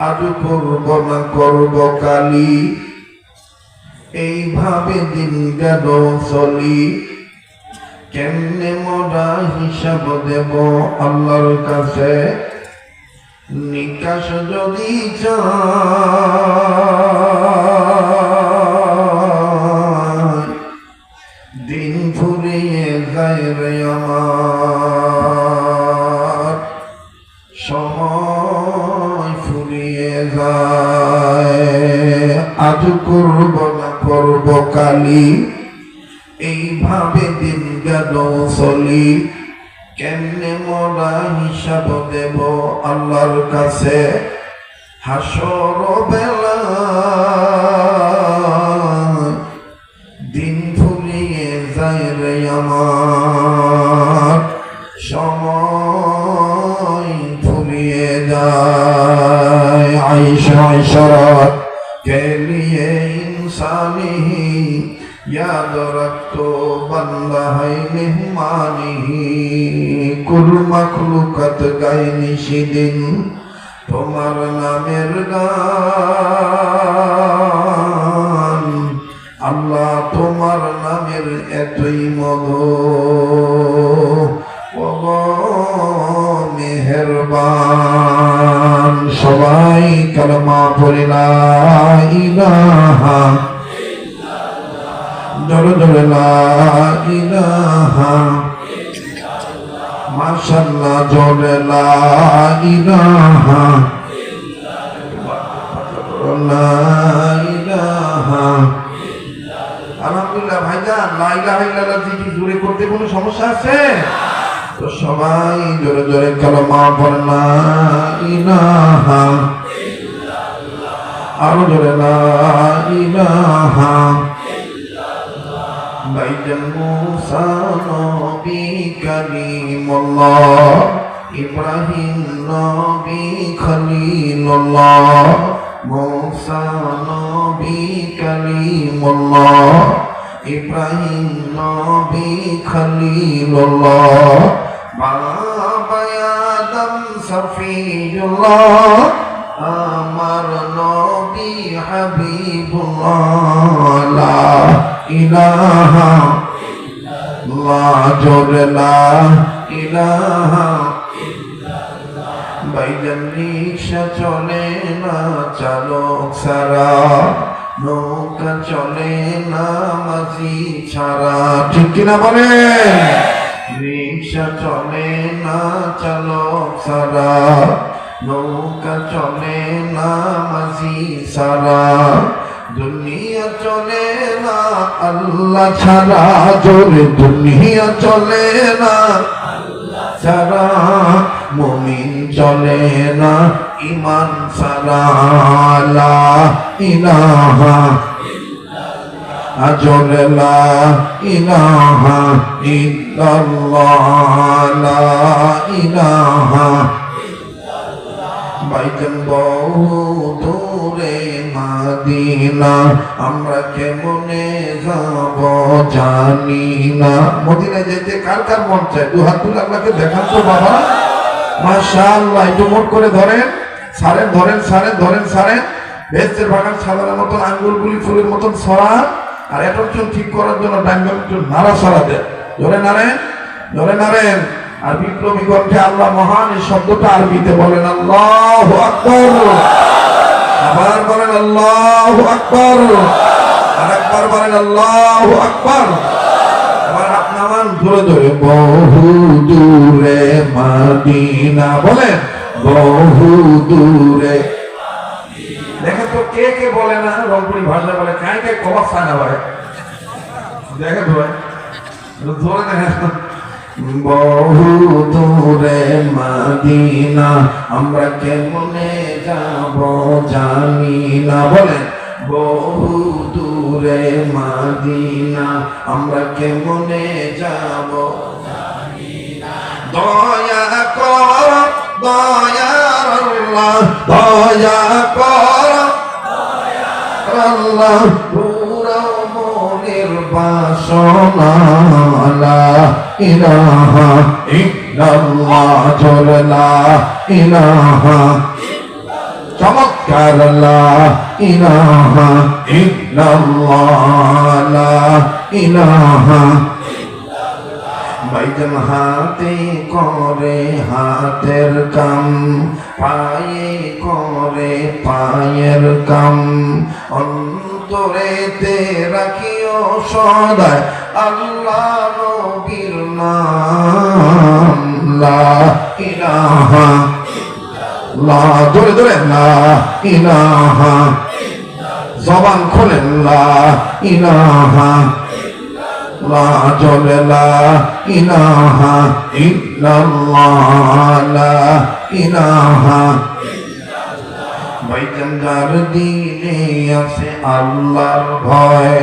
আজ করব না, করব কালি। এইভাবে দিন গেল চলি। কেমনে মোরা হিসাব দেব আল্লাহর কাছে? নিকাশ যদি চায় কালি এইভাবে দিন গেল চলি। কেমনে মরা হিসাব দেব আল্লাহর কাছে? হাসর বেলা। দিন ফুলিয়ে যায় রে আমার। মখলুকত গাইনি সেদিন তোমার নামের গান। আল্লাহ তোমার নামের এতই মগ মেহরবান, সবাই কলমা পড়িলা ইলাহা জল জল ইলাহা। মাশাল্লাহ জোরে লা ইলাহা লা ইলাহা আলহামদুলিল্লাহ ভাইজান, লা ইলাহা ইল্লাল্লাহ জিকির জোরে করতে কোনো সমস্যা আছে? তো সবাই জোরে জোরে কালেমা পড়ে, লা ইলাহা আরও জোরে, লা ইলাহা ভাইজান মুসা, নবী কালিমুল্লাহ ইব্রাহিম নবী খলিলুল্লাহ, মুসা নবী কালিমুল্লাহ ইব্রাহিম নবী খলিলুল্লাহ বাবা আদম সফিউল্লাহ, আমার নবী হাবিবুল্লাহ লা ইলাহা লা জোরে লা ইলাহা বাইজান চলে না, চালক সারা নৌকা চলে না, মাঝি ছাড়া। ঠিক কিনা বলে? রিক্সা চলে না, চালক সারা নৌকা চলে না, মাঝি সারা দুনিয়া চলে না, আল্লাহ ছাড়া জোরে দুনিয়া চলে না। ছাড়া মুমিন চলে না ইমান ছাড়া ইলাহা লা ইলাহা বাইজন বহু দূরে মাদিনা আমরা কেমনে যাব জানি না মদিনায় যেতে কার কার মন চায়? দু হাত তুলে আপনাকে দেখান তো বাবা। মাশাআল্লাহ, একটু মোট করে ধরেন। সারেন ধরেন সারেন ধরেন, সারেন। ভেস্তের বাগান সাদার মতন আঙ্গুলগুলি ফুলের মতন সরা আর অ্যাট্রাকশন ঠিক করার জন্য ডাঙ্গল একটু নাড়া সরা দেন। ধরে নাড়েন ধরে নাড়েন। আর বিপ্লবী কণ্ঠে আল্লাহ মহান এই শব্দটা আরবিতে বলেন, আল্লাহ আকবর আবার বলেন আল্লাহ আকবর। আর একবার বলেন আল্লাহ আকবর। ধরে ধরে, বহু দূরে মাদিনা বলেন, বহু দূরে দেখে তো কে কে বলে না রংপুরি ভাষা বলে কায় কে কবার সানা বলে দেখে ভাই, ধরে দেখেন। বহু দূরে মাদিনা, আমরা কেমনে যাব জানি না। বলেন বহু দূরে মাদিনা, আমরা কেমনে যাব দয়া কর দয়ার আল্লাহ, দয়া কর আল্লাহ বাসনা লা ইলাহা ইল্লাল্লাহ জোরে লা ইলাহা চমৎকার লা ইলাহা ইল্লাল্লাহ বাইজন হাতে করে হাতের কাম, পায়ে করে পায়ের কাম অন্তরেতে রাখিও সদায় আল্লাহ নবীর নাম। লা ইলাহা লা ধরে ধরে লা ইলাহা জবান খোলেন। লা ইলাহা লা জলে, লা ইলাহা ইল্লাল্লাহ। লা ইলাহা ভাইজান যার দিলে আছে আল্লাহর ভয়।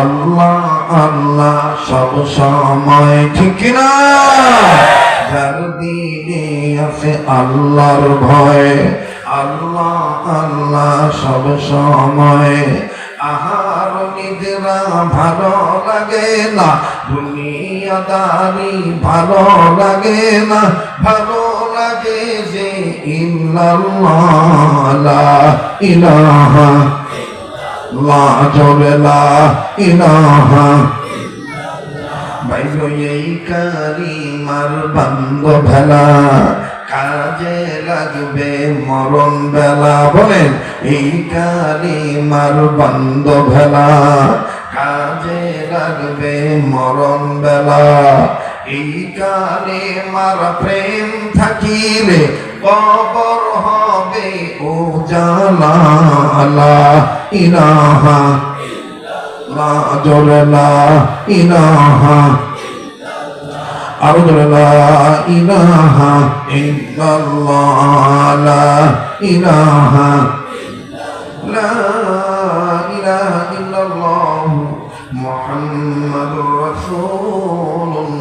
আল্লাহ আল্লাহ সব সময়, ঠিক না যার দিলে আছে আল্লাহর ভয়, আল্লাহ আল্লাহ সব সময়। আহার নিদ্রা ভালো লাগে না, দুনিয়াদারি ভালো লাগে না, ভালো লাগে যে ইল্লাল্লাহ ইলাহা লা জলে লা ইলাহা বাইলো এই কারিমার বান্দ ভেলা, কাজে লাগবে মরণ বেলা। বলেন, এই কারিমার বান্দ ভেলা, কাজে লাগবে মরণ বেলা। এই কালে মার প্রেম থাকিলে কবর হবে ও জালা লা ইলাহা লা জোরে লা ইলাহা আরও জোরে লা ইলাহা ইল্লাল্লাহ।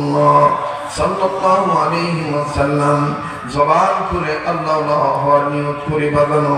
রাসূলুল্লাহ সাল্লাল্লাহু আলাইহি ওয়াসাল্লাম জবান করে আল্লাহ আল্লাহ হওয়ার নিয়ত করে বাজানো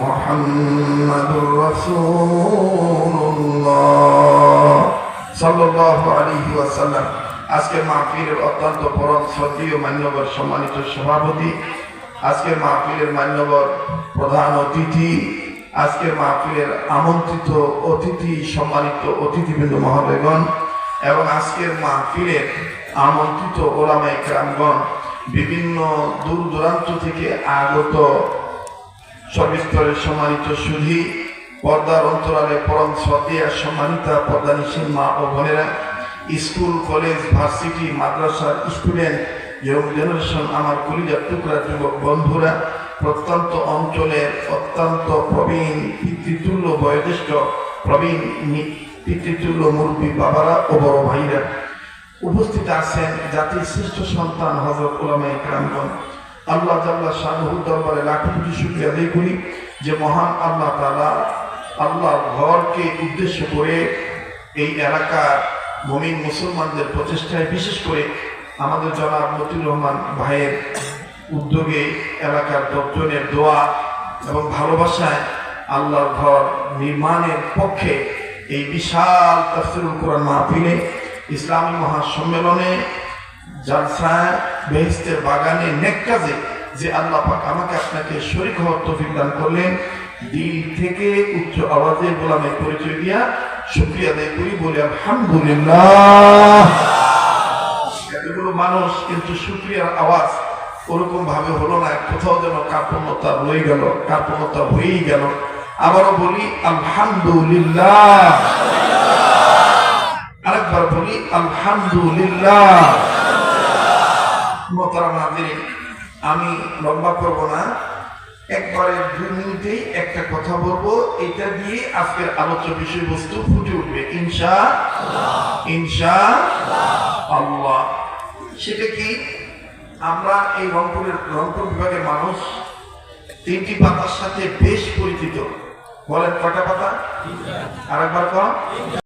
محمد رسول الله صلى الله عليه وسلم আজকের মাহফিলের অত্যন্ত পরম শ্রদ্ধীয় মান্যবর সম্মানিত সভাপতি আজকের মাহফিলের মান্যবর প্রধান অতিথি আজকের মাহফিলের আমন্ত্রিত অতিথি সম্মানিত অতিথিবৃন্দ মহোদয়গণ এবং আজকের মাহফিলের আমন্ত্রিত ওলামাই ক্রামগণ বিভিন্ন দূর দূরান্ত থেকে আগত সর্বস্তরের সম্মানিত সুধি পর্দার অন্তরালে পরম শ্রদ্ধেয়া সম্মানিতা পর্দানিসীন মা ও বোনেরা, স্কুল, কলেজ, ভার্সিটি মাদ্রাসার স্টুডেন্ট ইয়ং জেনারেশন, আমার কলিজার টুকরা যুবক বন্ধুরা, প্রত্যন্ত অঞ্চলের অত্যন্ত প্রবীণ পিতৃতুল্য বয়োজ্যেষ্ঠ প্রবীণ পিতৃতুল্য মুরব্বী বাবারা ও বড় ভাইরা উপস্থিত আছেন জাতির শ্রেষ্ঠ সন্তান হজরত উলামাই ক্রামগণ। আল্লাহ জাল্লাহ শাহুর দরবারে লাখ কোটি শুক্রিয়া আদায় করি যে মহান আল্লাহ তালা আল্লাহর ঘরকে উদ্দেশ্য করে এই এলাকার মমিন মুসলমানদের প্রচেষ্টায়, বিশেষ করে আমাদের জনাব মতিউর রহমান ভাইয়ের উদ্যোগে এলাকার দশজনের দোয়া এবং ভালোবাসায় আল্লাহর ঘর নির্মাণের পক্ষে এই বিশাল তফসিরুল কোরআন মাহফিলে ইসলামী মহাসম্মেলনে জালসা বেহেস্তের বাগানে নেক কাজে যে আল্লাহ পাক আমাকে আপনাকে শরীক হওয়ার তৌফিক দান করলেন, দিল থেকে উচ্চ আওয়াজে গোলামে পরিচয় দিয়া শুক্রিয়া আদায় করি, বলে আলহামদুলিল্লাহ। এতগুলো মানুষ কিন্তু শুক্রিয়ার আওয়াজ ওরকম ভাবে হলো না, কোথাও যেন কার্পণ্যতা রয়ে গেল, কার্পণ্যতা হয়েই গেল। আবারও বলি আলহামদুলিল্লাহ। আরেকবার বলি আলহামদুলিল্লাহ। আমি লম্বা করব না। একবারে দুই মিনিটেই একটা কথা বলব। এটা দিয়ে আজকের আলোচ্য বিষয়বস্তু ফুটে উঠবে। ইনশা ইনশা আল্লাহ। সেটা কি? আমরা এই রংপুরের রংপুর বিভাগের মানুষ তিনটি পাতার সাথে বেশ পরিচিত। বলেন কটা পাতা? আরেকবার কম